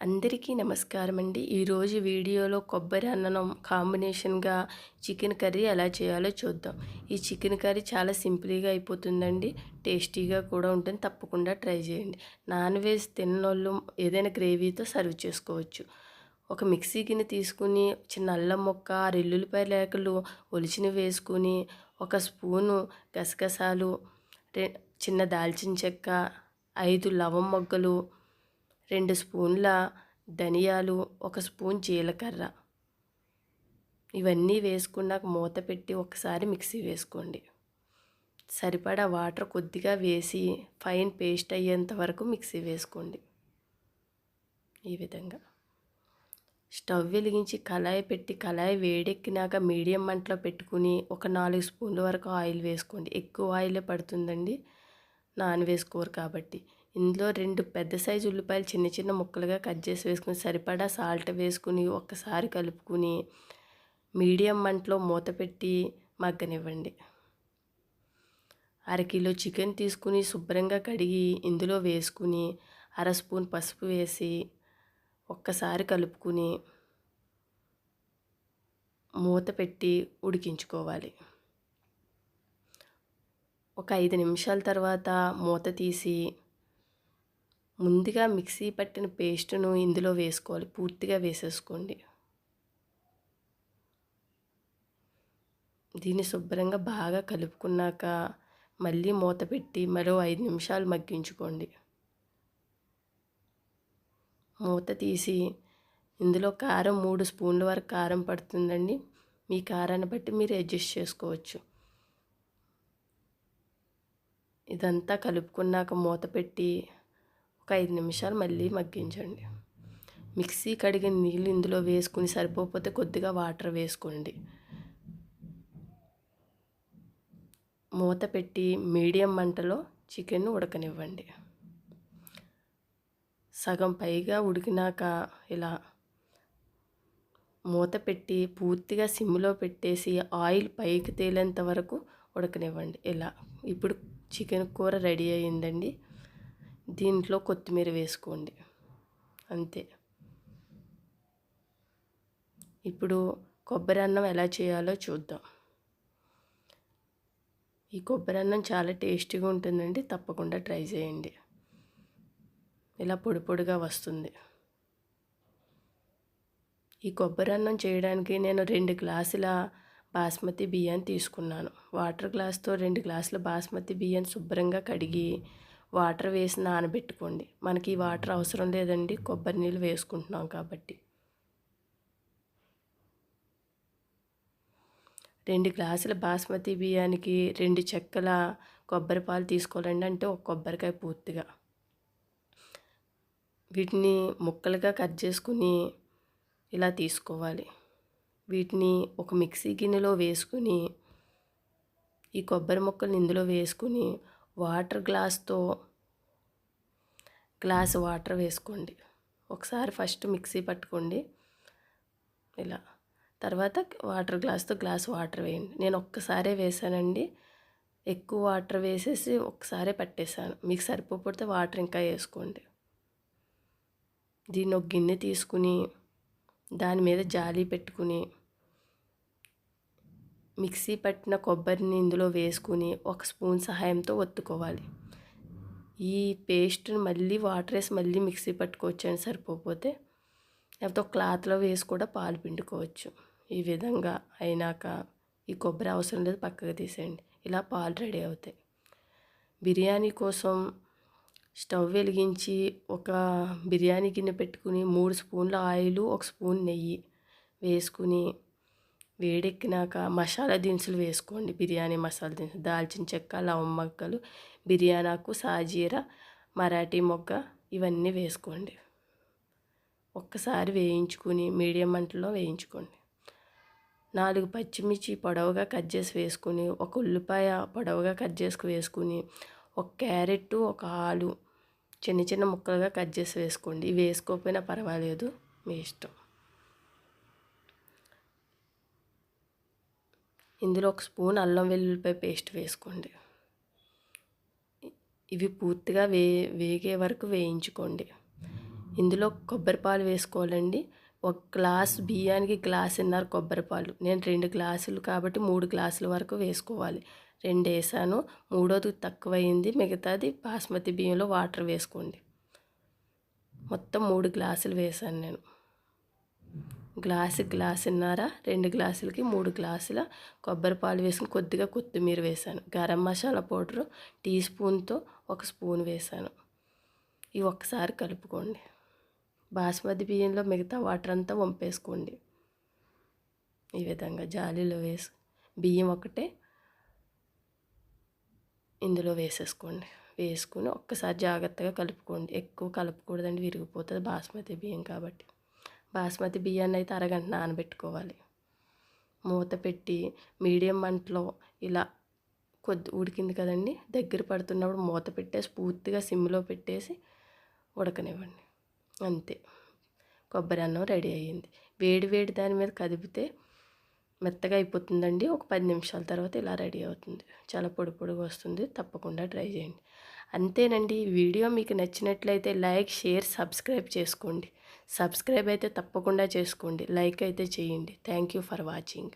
అందరికీ నమస్కారం అండి ఈరోజు వీడియోలో కొబ్బరి అన్నం కాంబినేషన్గా చికెన్ కర్రీ ఎలా చేయాలో చూద్దాం. ఈ చికెన్ కర్రీ చాలా సింపుల్గా అయిపోతుందండి. టేస్టీగా కూడా ఉంటుంది. తప్పకుండా ట్రై చేయండి. నాన్ వెజ్ తిన్నోళ్ళు ఏదైనా గ్రేవీతో సర్వ్ చేసుకోవచ్చు. ఒక మిక్సీ గిన్నె తీసుకుని చిన్న అల్లం మొక్క ఆరు లేకలు ఒలిచిని వేసుకుని ఒక స్పూను గసగసాలు చిన్న దాల్చిన చెక్క ఐదు లవం మొగ్గలు రెండు స్పూన్ల ధనియాలు ఒక స్పూన్ జీలకర్ర. ఇవన్నీ వేసుకున్నాక మూత పెట్టి ఒకసారి మిక్సీ వేసుకోండి. సరిపడా వాటర్ కొద్దిగా వేసి ఫైన్ పేస్ట్ అయ్యేంత వరకు మిక్సీ వేసుకోండి. ఈ విధంగా. స్టవ్ వెలిగించి కళాయి పెట్టి కళాయి వేడెక్కినాక మీడియం మంటలో పెట్టుకుని ఒక నాలుగు స్పూన్ల వరకు ఆయిల్ వేసుకోండి. ఎక్కువ ఆయిలే పడుతుందండి. నాన్ వేసుకోరు కాబట్టి. ఇందులో రెండు పెద్ద సైజు ఉల్లిపాయలు చిన్న చిన్న ముక్కలుగా కట్ చేసి వేసుకుని సరిపడా సాల్ట్ వేసుకుని ఒక్కసారి కలుపుకుని మీడియం మంటలో మూత పెట్టి మగ్గనివ్వండి. అరకిలో చికెన్ తీసుకుని శుభ్రంగా కడిగి ఇందులో వేసుకుని అర స్పూన్ పసుపు వేసి ఒక్కసారి కలుపుకుని మూత పెట్టి ఉడికించుకోవాలి. ఒక ఐదు నిమిషాల తర్వాత మూత తీసి ముందుగా మిక్సీ పట్టిన పేస్టును ఇందులో వేసుకోవాలి. పూర్తిగా వేసేసుకోండి. దీన్ని శుభ్రంగా బాగా కలుపుకున్నాక మళ్ళీ మూత పెట్టి మరో ఐదు నిమిషాలు మగ్గించుకోండి. మూత తీసి ఇందులో కారం మూడు స్పూన్ల వరకు కారం పడుతుందండి. మీ కారాన్ని బట్టి మీరు అడ్జస్ట్ చేసుకోవచ్చు. ఇదంతా కలుపుకున్నాక మూత పెట్టి ఒక ఐదు నిమిషాలు మళ్ళీ మగ్గించండి. మిక్సీ కడిగిన నీళ్ళు ఇందులో వేసుకుని సరిపోతే కొద్దిగా వాటర్ వేసుకోండి. మూత పెట్టి మీడియం మంటలో చికెన్ ఉడకనివ్వండి. సగం పైగా ఉడికినాక ఇలా మూత పెట్టి పూర్తిగా సిమ్లో పెట్టేసి ఆయిల్ పైకి తేలేంత వరకు ఉడకనివ్వండి. ఇలా ఇప్పుడు చికెన్ కూర రెడీ అయ్యిందండి. దీంట్లో కొత్తిమీర వేసుకోండి. అంతే. ఇప్పుడు కొబ్బరి అన్నం ఎలా చేయాలో చూద్దాం. ఈ కొబ్బరి అన్నం చాలా టేస్టీగా ఉంటుందండి. తప్పకుండా ట్రై చేయండి. ఇలా పొడి పొడిగా వస్తుంది. ఈ కొబ్బరి అన్నం చేయడానికి నేను రెండు గ్లాసుల బాస్మతి బియ్యాన్ని తీసుకున్నాను. వాటర్ గ్లాస్తో రెండు గ్లాసుల బాస్మతి బియ్యాన్ని శుభ్రంగా కడిగి వాటర్ వేసి నానబెట్టుకోండి. మనకి ఈ వాటర్ అవసరం లేదండి. కొబ్బరి నీళ్ళు వేసుకుంటున్నాం కాబట్టి. రెండు గ్లాసుల బాస్మతి బియ్యానికి రెండు చెక్కల కొబ్బరి పాలు తీసుకోవాలండి. అంటే ఒక కొబ్బరికాయ పూర్తిగా. వీటిని ముక్కలుగా కట్ చేసుకుని ఇలా తీసుకోవాలి. వీటిని ఒక మిక్సీ గిన్నెలో వేసుకుని ఈ కొబ్బరి ముక్కలు ఇందులో వేసుకుని వాటర్ గ్లాస్తో గ్లాస్ వాటర్ వేసుకోండి. ఒకసారి ఫస్ట్ మిక్సీ పట్టుకోండి. ఇలా. తర్వాత వాటర్ గ్లాస్తో గ్లాస్ వాటర్ వేయండి. నేను ఒక్కసారే వేసానండి. ఎక్కువ వాటర్ వేసేసి ఒకసారి పట్టేశాను మీకు సరిపోతే వాటర్ ఇంకా వేసుకోండి. దీన్ని ఒక గిన్నె తీసుకుని దాని మీద జాలి పెట్టుకుని మిక్సీ పట్టిన కొబ్బరిని ఇందులో వేసుకుని ఒక స్పూన్ సహాయంతో ఒత్తుకోవాలి. ఈ పేస్ట్ని మళ్ళీ వాటర్ వేసి మళ్ళీ మిక్సీ పట్టుకోవచ్చు అని సరిపోతే లేకపోతే ఒక క్లాత్లో వేసి కూడా పాలు పిండుకోవచ్చు. ఈ విధంగా అయినాక ఈ కొబ్బరి అవసరం లేదు పక్కకు తీసేయండి. ఇలా పాలు రెడీ అవుతాయి. బిర్యానీ కోసం స్టవ్ వెలిగించి ఒక బిర్యానీ గిన్నె పెట్టుకుని మూడు స్పూన్ల ఆయిల్ ఒక స్పూన్ నెయ్యి వేసుకుని వేడెక్కినాక మసాలా దినుసులు వేసుకోండి. బిర్యానీ మసాలా దినుసులు దాల్చిన చెక్క లవం మొగ్గలు బిర్యానాకు సాజీర మరాఠీ మొగ్గ ఇవన్నీ వేసుకోండి. ఒక్కసారి వేయించుకుని మీడియం మంటలో వేయించుకోండి. నాలుగు పచ్చిమిర్చి పొడవుగా కట్ చేసి వేసుకుని ఒక ఉల్లిపాయ పొడవుగా కట్ చేసుకు వేసుకుని ఒక క్యారెట్ ఒక ఆలు చిన్న చిన్న ముక్కలుగా కట్ చేసి వేసుకోండి. ఇవి వేసుకోకపోయినా పర్వాలేదు మీ ఇష్టం. ఇందులో ఒక స్పూన్ అల్లం వెల్లుల్లిపాయ పేస్ట్ వేసుకోండి. ఇవి పూర్తిగా వే వేగే వరకు వేయించుకోండి. ఇందులో కొబ్బరి పాలు వేసుకోవాలండి. ఒక గ్లాస్ బియ్యానికి గ్లాసున్నర కొబ్బరి పాలు. నేను రెండు గ్లాసులు కాబట్టి మూడు గ్లాసుల వరకు వేసుకోవాలి. రెండు వేసాను. మూడోది తక్కువైంది. మిగతాది బాస్మతి బియ్యంలో వాటర్ వేసుకోండి. మొత్తం మూడు గ్లాసులు వేసాను నేను. గ్లాసు గ్లాసున్నర రెండు గ్లాసులకి మూడు గ్లాసుల కొబ్బరి పాలు వేసుకుని కొద్దిగా కొత్తిమీర వేసాను. గరం మసాలా పౌడరు టీ స్పూన్తో ఒక స్పూన్ వేసాను. ఇవి ఒక్కసారి కలుపుకోండి. బాస్మతి బియ్యంలో మిగతా వాటర్ అంతా వంపేసుకోండి. ఈ విధంగా జాలీలో వేసి బియ్యం ఒకటే ఇందులో వేసేసుకోండి. వేసుకుని ఒక్కసారి జాగ్రత్తగా కలుపుకోండి. ఎక్కువ కలపకూడదండి విరిగిపోతుంది బాస్మతి బియ్యం కాబట్టి. బాస్మతి బియ్యాన్ని అయితే అరగంట నానబెట్టుకోవాలి. మూత పెట్టి మీడియం మంటలో ఇలా కొద్ది ఉడికింది కదండి దగ్గర పడుతున్నప్పుడు మూత పెట్టేసి పూర్తిగా సిమ్లో పెట్టేసి ఉడకనివ్వండి. అంతే. కొబ్బరి అన్నం రెడీ అయ్యింది. వేడి వేడి దాని మీద కదిపితే మెత్తగా అయిపోతుందండి. ఒక పది నిమిషాల తర్వాత ఇలా రెడీ అవుతుంది. చాలా పొడి పొడిగా వస్తుంది. తప్పకుండా ట్రై చేయండి. అంతేనండి. ఈ వీడియో మీకు నచ్చినట్లయితే లైక్ షేర్ సబ్స్క్రైబ్ చేసుకోండి. సబ్స్క్రైబ్ అయితే తప్పకుండా చేసుకోండి. లైక్ అయితే చేయండి. Thank you for watching